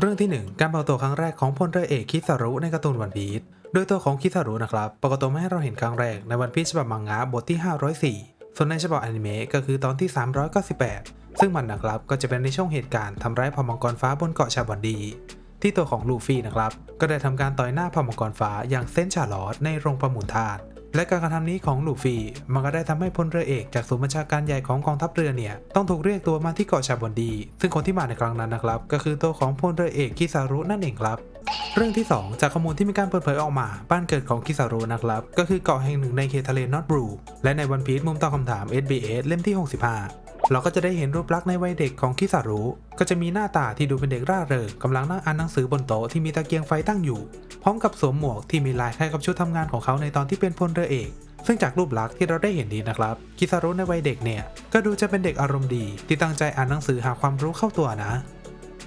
เรื่องที่ 1 การปรากฏตัวครั้งแรกของพลเรือเอกคิสารุในการ์ตูนวันพีชโดยตัวของคิสารุนะครับปรากฏตัวมาให้เราเห็นครั้งแรกในวันพีชฉบับมังงะบทที่ 504 ส่วนในฉบับอนิเมะก็คือตอนที่ 398 ซึ่งมันนะครับก็จะเป็นในช่วงเหตุการณ์ทำร้ายเผ่ามังกรฟ้าบนเกาะชาบอนดี ที่ตัวของลูฟี่นะครับก็ได้ทำการต่อยหน้าเผ่ามังกรฟ้าอย่างเซนชาลอตในโรงประมูลทาส และการกระทำนี้ของลูฟี่มันก็ได้ทำให้พลเรือเอกจากศูนย์บัญชาการใหญ่ของกองทัพเรือเนี่ยต้องถูกเรียกตัวมาที่เกาะชาบอนดี ซึ่งคนที่มาในครั้งนั้นนะครับ ก็คือตัวของพลเรือเอกคิซารุนั่นเองครับเรื่องที่ 2 จากข้อมูลที่มีการเปิดเผยออกมา บ้านเกิดของคิซารุนะครับ ก็คือเกาะแห่งหนึ่งในเขตทะเลนอตบรูและในวันพีชมุมตอบคำถาม SBS เล่มที่ 65 เราก็จะได้เห็นรูปลักษณ์ในวัยเด็กของคิซารุ ก็จะมีหน้าตาที่ดูเป็นเด็กร่าเริงกำลังนั่งอ่านหนังสือบนโต๊ะที่มีตะเกียงไฟตั้งอยู่ พร้อมกับสวมหมวกที่มีลายคล้ายกับชุดทำงานของเขาในตอนที่เป็นพลเรือเอกซึ่งจากรูปลักษณ์ที่เราได้เห็นดีนะครับ คิซารุในวัยเด็กเนี่ย ก็ดูจะเป็นเด็กอารมณ์ดี ที่ตั้งใจอ่านหนังสือหาความรู้เข้าตัวนะ